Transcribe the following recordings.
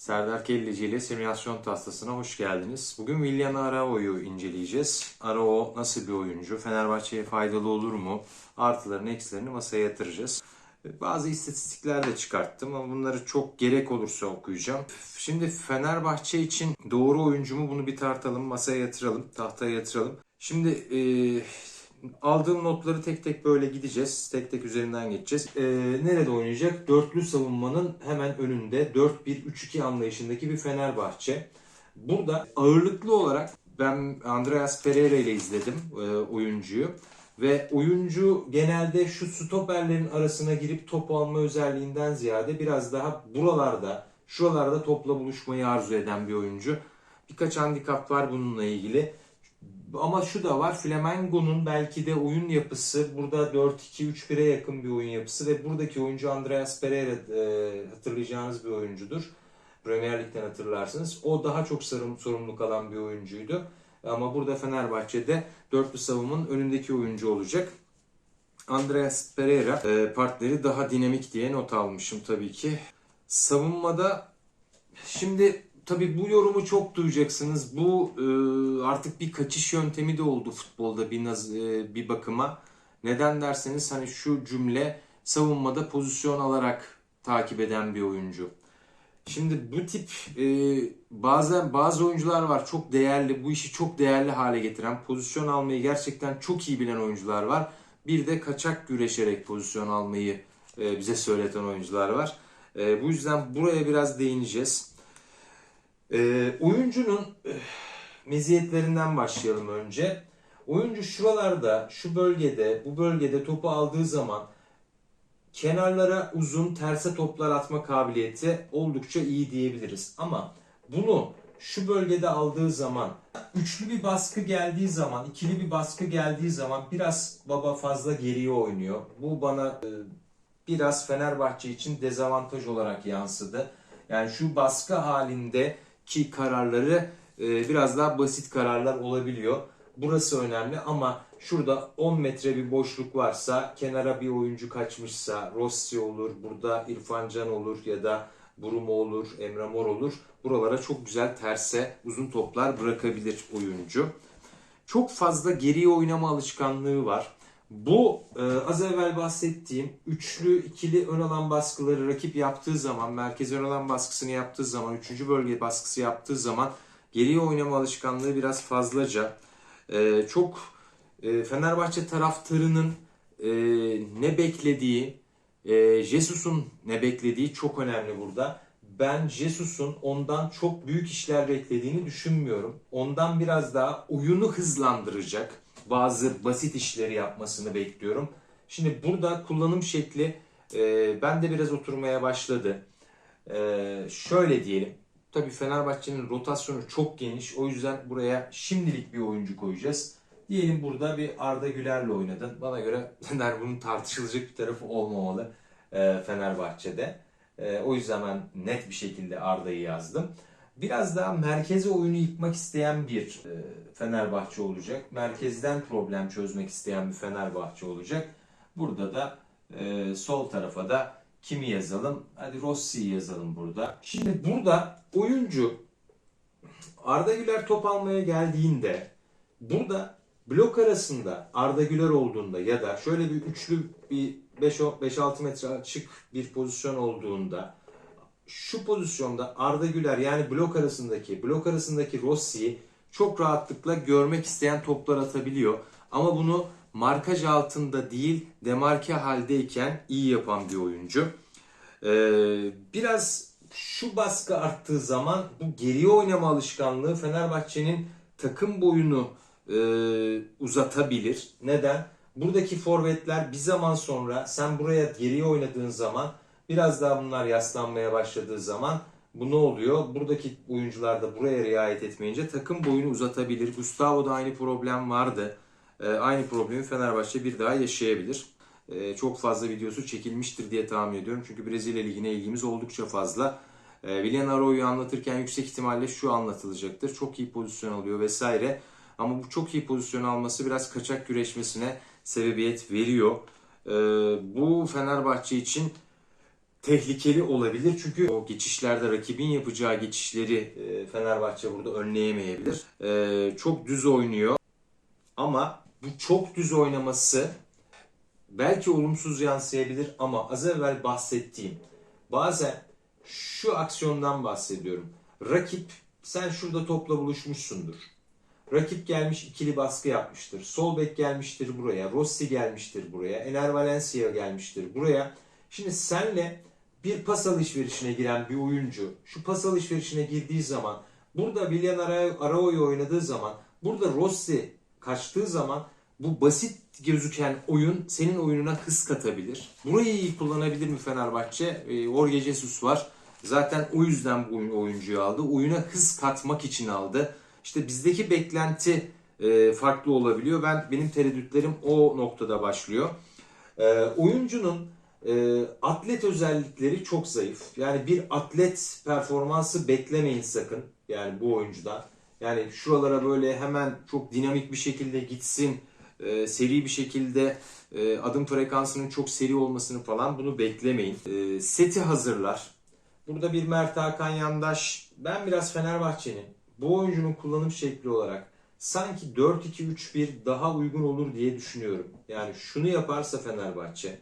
Serdar Kelleci ile simülasyon tastasına hoş geldiniz. Bugün William Arao'yu inceleyeceğiz. Arao nasıl bir oyuncu? Fenerbahçe'ye faydalı olur mu? Artılarını, eksilerini masaya yatıracağız. Bazı istatistikler de çıkarttım ama bunları çok gerek olursa okuyacağım. Şimdi Fenerbahçe için doğru oyuncu mu bunu bir tartalım, masaya yatıralım, tahtaya yatıralım. Şimdi e, aldığım notları tek tek böyle gideceğiz. Tek tek üzerinden geçeceğiz. E, nerede oynayacak? Dörtlü savunmanın hemen önünde 4-1-3-2 anlayışındaki bir Fenerbahçe. Burada ağırlıklı olarak ben Andreas Pereira ile izledim e, oyuncuyu. Ve oyuncu genelde şu stoperlerin arasına girip top alma özelliğinden ziyade biraz daha buralarda, şuralarda topla buluşmayı arzu eden bir oyuncu. Birkaç handikap var bununla ilgili. Ama şu da var, Flamengo'nun belki de oyun yapısı burada 4-2-3-1'e yakın bir oyun yapısı ve buradaki oyuncu Andreas Pereira e, hatırlayacağınız bir oyuncudur. Premier Lig'den hatırlarsınız. O daha çok sorumluluk alan bir oyuncuydu. Ama burada Fenerbahçe'de dörtlü savunmanın önündeki oyuncu olacak. Andreas Pereira e, partneri daha dinamik diye not almışım tabii ki. Savunmada şimdi tabii bu yorumu çok duyacaksınız. Bu e, artık bir kaçış yöntemi de oldu futbolda bir naz, e, bir bakıma. Neden derseniz hani şu cümle savunmada pozisyon alarak takip eden bir oyuncu. Şimdi bu tip e, bazen bazı oyuncular var çok değerli, bu işi çok değerli hale getiren, pozisyon almayı gerçekten çok iyi bilen oyuncular var. Bir de kaçak güreşerek pozisyon almayı e, bize söyleten oyuncular var. E, bu yüzden buraya biraz değineceğiz. E, oyuncunun e, meziyetlerinden başlayalım önce. Oyuncu şuralarda, şu bölgede, bu bölgede topu aldığı zaman kenarlara uzun terse toplar atma kabiliyeti oldukça iyi diyebiliriz. Ama bunu şu bölgede aldığı zaman üçlü bir baskı geldiği zaman, ikili bir baskı geldiği zaman biraz baba fazla geriye oynuyor. Bu bana e, biraz Fenerbahçe için dezavantaj olarak yansıdı. Yani şu baskı halindeki kararları e, biraz daha basit kararlar olabiliyor. Burası önemli ama şurada 10 metre bir boşluk varsa, kenara bir oyuncu kaçmışsa, Rossi olur, burada İrfan Can olur ya da Brumo olur, Emre Mor olur. Buralara çok güzel terse uzun toplar bırakabilir oyuncu. Çok fazla geriye oynama alışkanlığı var. Bu e, az evvel bahsettiğim üçlü, ikili ön alan baskıları rakip yaptığı zaman, merkez ön alan baskısını yaptığı zaman, üçüncü bölge baskısı yaptığı zaman geriye oynama alışkanlığı biraz fazlaca. E, çok e, Fenerbahçe taraftarının e, ne beklediği, e, Jesus'un ne beklediği çok önemli burada. Ben Jesus'un ondan çok büyük işler beklediğini düşünmüyorum. Ondan biraz daha oyunu hızlandıracak bazı basit işleri yapmasını bekliyorum. Şimdi burada kullanım şekli e, ben de biraz oturmaya başladı. E, şöyle diyelim. Tabii Fenerbahçe'nin rotasyonu çok geniş. O yüzden buraya şimdilik bir oyuncu koyacağız. Diyelim burada bir Arda Güler'le oynadın. Bana göre Fener bunun tartışılacak bir tarafı olmamalı e, Fenerbahçe'de. E, o yüzden ben net bir şekilde Arda'yı yazdım. Biraz daha merkeze oyunu yıkmak isteyen bir e, Fenerbahçe olacak. Merkezden problem çözmek isteyen bir Fenerbahçe olacak. Burada da e, sol tarafa da kimi yazalım? Hadi Rossi'yi yazalım burada. Şimdi burada oyuncu Arda Güler top almaya geldiğinde burada blok arasında Arda Güler olduğunda ya da şöyle bir üçlü bir 5-6 metre açık bir pozisyon olduğunda şu pozisyonda Arda Güler yani blok arasındaki blok arasındaki Rossi'yi çok rahatlıkla görmek isteyen toplar atabiliyor. Ama bunu markaj altında değil demarke haldeyken iyi yapan bir oyuncu. Ee, biraz şu baskı arttığı zaman bu geriye oynama alışkanlığı Fenerbahçe'nin takım boyunu e, uzatabilir. Neden? Buradaki forvetler bir zaman sonra sen buraya geriye oynadığın zaman biraz daha bunlar yaslanmaya başladığı zaman bu ne oluyor? Buradaki oyuncular da buraya riayet etmeyince takım boyunu uzatabilir. Gustavo'da aynı problem vardı. Ee, aynı problemi Fenerbahçe bir daha yaşayabilir. Ee, çok fazla videosu çekilmiştir diye tahmin ediyorum. Çünkü Brezilya Ligi'ne ilgimiz oldukça fazla. Ee, Willian Aro'yu anlatırken yüksek ihtimalle şu anlatılacaktır. Çok iyi pozisyon alıyor vesaire. Ama bu çok iyi pozisyon alması biraz kaçak güreşmesine sebebiyet veriyor. Ee, bu Fenerbahçe için tehlikeli olabilir. Çünkü o geçişlerde rakibin yapacağı geçişleri e, Fenerbahçe burada önleyemeyebilir. E, çok düz oynuyor. Ama bu çok düz oynaması belki olumsuz yansıyabilir ama az evvel bahsettiğim bazen şu aksiyondan bahsediyorum. Rakip sen şurada topla buluşmuşsundur. Rakip gelmiş ikili baskı yapmıştır. Sol bek gelmiştir buraya. Rossi gelmiştir buraya. Ener Valencia gelmiştir buraya. Şimdi senle bir pas alışverişine giren bir oyuncu şu pas alışverişine girdiği zaman burada Willian Ara- Arao'yu oynadığı zaman burada Rossi kaçtığı zaman bu basit gözüken oyun senin oyununa hız katabilir. Burayı iyi kullanabilir mi Fenerbahçe? E, Jorge Jesus var. Zaten o yüzden bu oyun- oyuncuyu aldı. Oyuna hız katmak için aldı. İşte bizdeki beklenti e, farklı olabiliyor. Ben benim tereddütlerim o noktada başlıyor. E, oyuncunun e, atlet özellikleri çok zayıf. Yani bir atlet performansı beklemeyin sakın. Yani bu oyuncudan. Yani şuralara böyle hemen çok dinamik bir şekilde gitsin, e, seri bir şekilde e, adım frekansının çok seri olmasını falan bunu beklemeyin. E, seti hazırlar. Burada bir Mert Hakan Yandaş. Ben biraz Fenerbahçe'nin bu oyuncunun kullanım şekli olarak sanki 4-2-3-1 daha uygun olur diye düşünüyorum. Yani şunu yaparsa Fenerbahçe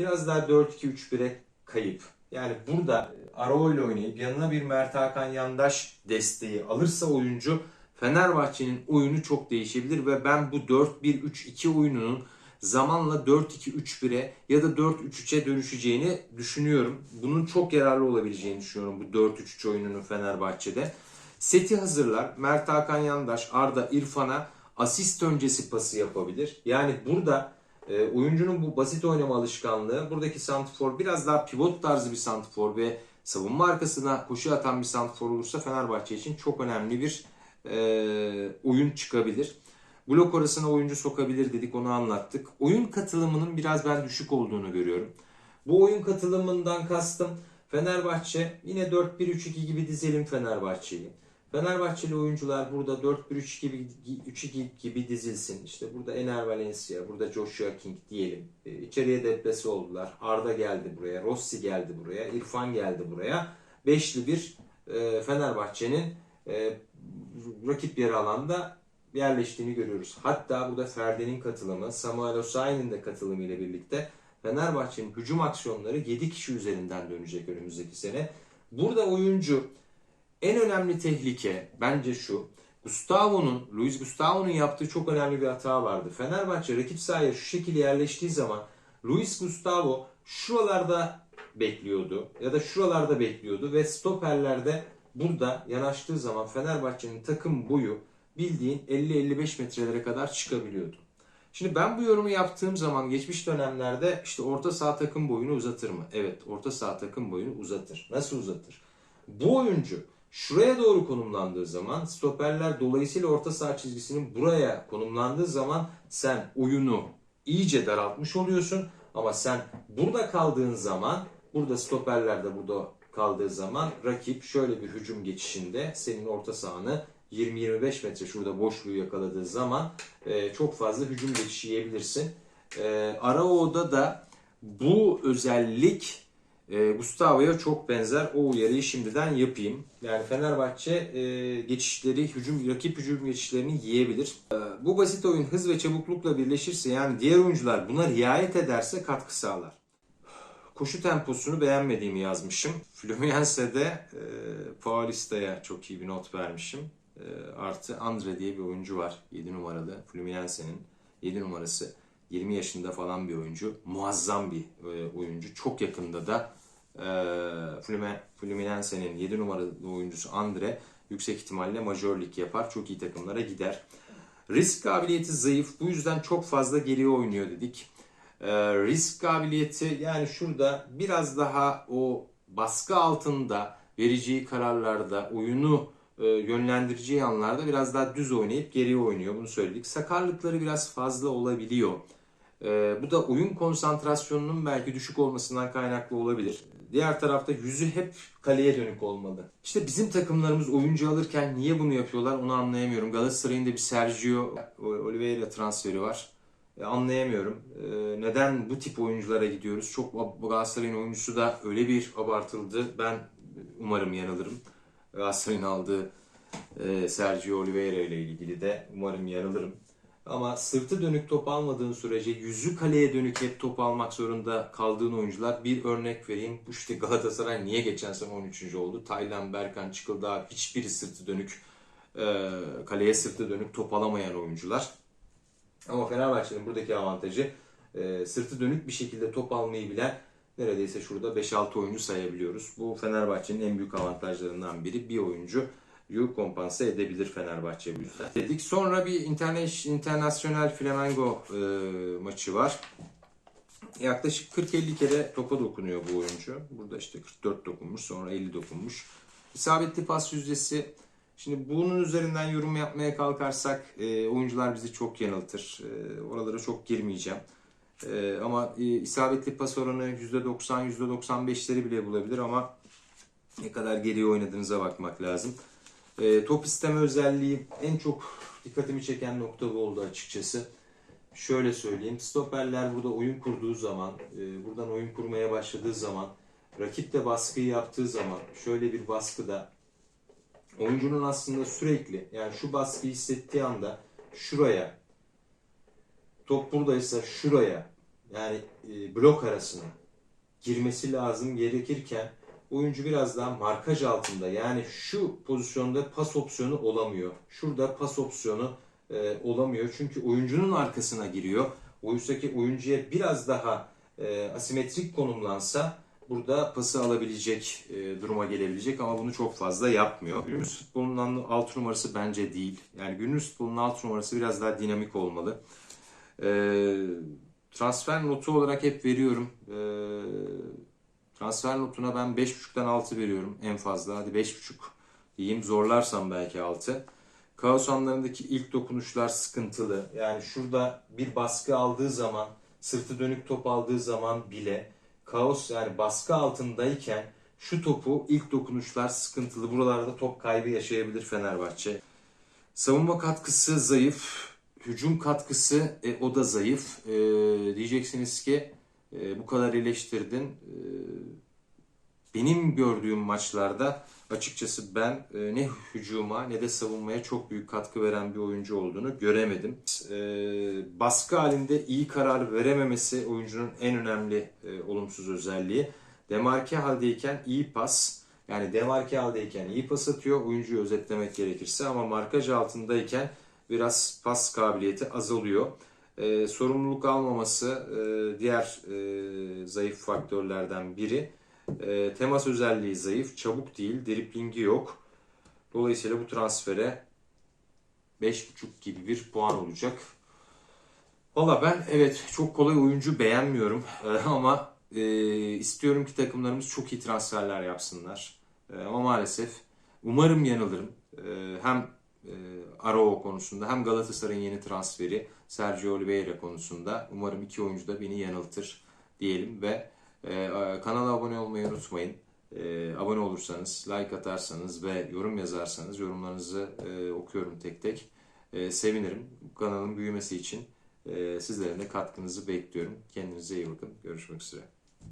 biraz daha 4-2-3-1'e kayıp. Yani burada Arao ile oynayıp yanına bir Mert Hakan Yandaş desteği alırsa oyuncu Fenerbahçe'nin oyunu çok değişebilir ve ben bu 4-1-3-2 oyununun zamanla 4-2-3-1'e ya da 4-3-3'e dönüşeceğini düşünüyorum. Bunun çok yararlı olabileceğini düşünüyorum bu 4-3-3 oyununun Fenerbahçe'de. Seti hazırlar. Mert Hakan Yandaş, Arda İrfan'a asist öncesi pası yapabilir. Yani burada e, oyuncunun bu basit oynama alışkanlığı, buradaki santrfor biraz daha pivot tarzı bir santrfor ve savunma arkasına koşu atan bir santrfor olursa Fenerbahçe için çok önemli bir e, oyun çıkabilir. Blok arasına oyuncu sokabilir dedik onu anlattık. Oyun katılımının biraz ben düşük olduğunu görüyorum. Bu oyun katılımından kastım Fenerbahçe yine 4-1-3-2 gibi dizelim Fenerbahçe'yi. Fenerbahçeli oyuncular burada 4-1-3 gibi 3-2 gibi dizilsin. İşte burada Ener Valencia, burada Joshua King diyelim. E, içeriye deplase oldular. Arda geldi buraya, Rossi geldi buraya, İrfan geldi buraya. Beşli bir e, Fenerbahçe'nin e, rakip yarı alanda yerleştiğini görüyoruz. Hatta burada Ferdi'nin katılımı, Samuel Osayi'nin de katılımı ile birlikte Fenerbahçe'nin hücum aksiyonları 7 kişi üzerinden dönecek önümüzdeki sene. Burada oyuncu en önemli tehlike bence şu. Gustavo'nun, Luis Gustavo'nun yaptığı çok önemli bir hata vardı. Fenerbahçe rakip sahaya şu şekilde yerleştiği zaman Luis Gustavo şuralarda bekliyordu ya da şuralarda bekliyordu ve stoperlerde burada yanaştığı zaman Fenerbahçe'nin takım boyu bildiğin 50-55 metrelere kadar çıkabiliyordu. Şimdi ben bu yorumu yaptığım zaman geçmiş dönemlerde işte orta saha takım boyunu uzatır mı? Evet, orta saha takım boyunu uzatır. Nasıl uzatır? Bu oyuncu şuraya doğru konumlandığı zaman stoperler dolayısıyla orta saha çizgisinin buraya konumlandığı zaman sen oyunu iyice daraltmış oluyorsun. Ama sen burada kaldığın zaman burada stoperler de burada kaldığı zaman rakip şöyle bir hücum geçişinde senin orta sahanı 20-25 metre şurada boşluğu yakaladığı zaman e, çok fazla hücum geçişi yiyebilirsin. E, Arao'da da bu özellik e, Gustavo'ya çok benzer. O uyarıyı şimdiden yapayım. Yani Fenerbahçe e, geçişleri, hücum, rakip hücum geçişlerini yiyebilir. E, bu basit oyun hız ve çabuklukla birleşirse yani diğer oyuncular buna riayet ederse katkı sağlar. Koşu temposunu beğenmediğimi yazmışım. Fluminense'de e, Paulista'ya çok iyi bir not vermişim. E, artı Andre diye bir oyuncu var. 7 numaralı Fluminense'nin 7 numarası. 20 yaşında falan bir oyuncu. Muazzam bir e, oyuncu. Çok yakında da Fluminense'nin 7 numaralı oyuncusu Andre yüksek ihtimalle majör lig yapar. Çok iyi takımlara gider. Risk kabiliyeti zayıf. Bu yüzden çok fazla geriye oynuyor dedik. E, risk kabiliyeti yani şurada biraz daha o baskı altında vereceği kararlarda oyunu e, yönlendireceği anlarda biraz daha düz oynayıp geriye oynuyor. Bunu söyledik. Sakarlıkları biraz fazla olabiliyor. E, bu da oyun konsantrasyonunun belki düşük olmasından kaynaklı olabilir. Diğer tarafta yüzü hep kaleye dönük olmalı. İşte bizim takımlarımız oyuncu alırken niye bunu yapıyorlar onu anlayamıyorum. Galatasaray'ın da bir Sergio Oliveira transferi var. E, anlayamıyorum. E, neden bu tip oyunculara gidiyoruz? Çok Galatasaray'ın oyuncusu da öyle bir abartıldı. Ben umarım yanılırım. Galatasaray'ın aldığı e, Sergio Oliveira ile ilgili de umarım yanılırım. Ama sırtı dönük top almadığın sürece yüzü kaleye dönük hep top almak zorunda kaldığın oyuncular bir örnek vereyim. İşte Galatasaray niye geçen sene 13. oldu? Taylan, Berkan, Çıkıldağ hiçbiri sırtı dönük e, kaleye sırtı dönük top alamayan oyuncular. Ama Fenerbahçe'nin buradaki avantajı e, sırtı dönük bir şekilde top almayı bilen neredeyse şurada 5-6 oyuncu sayabiliyoruz. Bu Fenerbahçe'nin en büyük avantajlarından biri. Bir oyuncu yu kompanse edebilir Fenerbahçe bu yüzden. Dedik. Sonra bir interna- internasyonel Flamengo e, maçı var. Yaklaşık 40-50 kere topa dokunuyor bu oyuncu. Burada işte 44 dokunmuş, sonra 50 dokunmuş. İsabetli pas yüzdesi. Şimdi bunun üzerinden yorum yapmaya kalkarsak e, oyuncular bizi çok yanıltır. E, oralara çok girmeyeceğim. E, ama e, isabetli pas oranı %90, %95'leri bile bulabilir ama ne kadar geriye oynadığınıza bakmak lazım. E, top isteme özelliği en çok dikkatimi çeken nokta bu oldu açıkçası. Şöyle söyleyeyim, stoperler burada oyun kurduğu zaman, e, buradan oyun kurmaya başladığı zaman, rakip de baskıyı yaptığı zaman, şöyle bir baskıda oyuncunun aslında sürekli, yani şu baskıyı hissettiği anda şuraya, top buradaysa şuraya, yani e, blok arasına girmesi lazım gerekirken oyuncu biraz daha markaj altında yani şu pozisyonda pas opsiyonu olamıyor. Şurada pas opsiyonu e, olamıyor çünkü oyuncunun arkasına giriyor. Oysa ki oyuncuya biraz daha e, asimetrik konumlansa burada pası alabilecek e, duruma gelebilecek ama bunu çok fazla yapmıyor. Günümüz futbolunun 6 numarası bence değil. Yani günümüz futbolunun 6 numarası biraz daha dinamik olmalı. E, transfer notu olarak hep veriyorum. E, transfer notuna ben 5.5'tan 6 veriyorum en fazla. Hadi 5.5 diyeyim zorlarsam belki 6. Kaos anlarındaki ilk dokunuşlar sıkıntılı. Yani şurada bir baskı aldığı zaman, sırtı dönük top aldığı zaman bile kaos yani baskı altındayken şu topu ilk dokunuşlar sıkıntılı. Buralarda top kaybı yaşayabilir Fenerbahçe. Savunma katkısı zayıf. Hücum katkısı e, o da zayıf. E, diyeceksiniz ki e, bu kadar eleştirdin. E, benim gördüğüm maçlarda açıkçası ben e, ne hücuma ne de savunmaya çok büyük katkı veren bir oyuncu olduğunu göremedim. E, baskı halinde iyi karar verememesi oyuncunun en önemli e, olumsuz özelliği. Demarke haldeyken iyi pas, yani demarke haldeyken iyi pas atıyor oyuncuyu özetlemek gerekirse ama markaj altındayken biraz pas kabiliyeti azalıyor. E, sorumluluk almaması e, diğer e, zayıf faktörlerden biri. E, temas özelliği zayıf, çabuk değil, driplingi yok. Dolayısıyla bu transfere 5.5 gibi bir puan olacak. Valla ben evet çok kolay oyuncu beğenmiyorum E, ama e, istiyorum ki takımlarımız çok iyi transferler yapsınlar. E, ama maalesef umarım yanılırım. E, hem Arao konusunda hem Galatasaray'ın yeni transferi Sergio Oliveira konusunda umarım iki oyuncu da beni yanıltır diyelim ve e, kanala abone olmayı unutmayın. E, abone olursanız, like atarsanız ve yorum yazarsanız yorumlarınızı e, okuyorum tek tek. E, sevinirim. Kanalın büyümesi için e, sizlerin de katkınızı bekliyorum. Kendinize iyi bakın. Görüşmek üzere.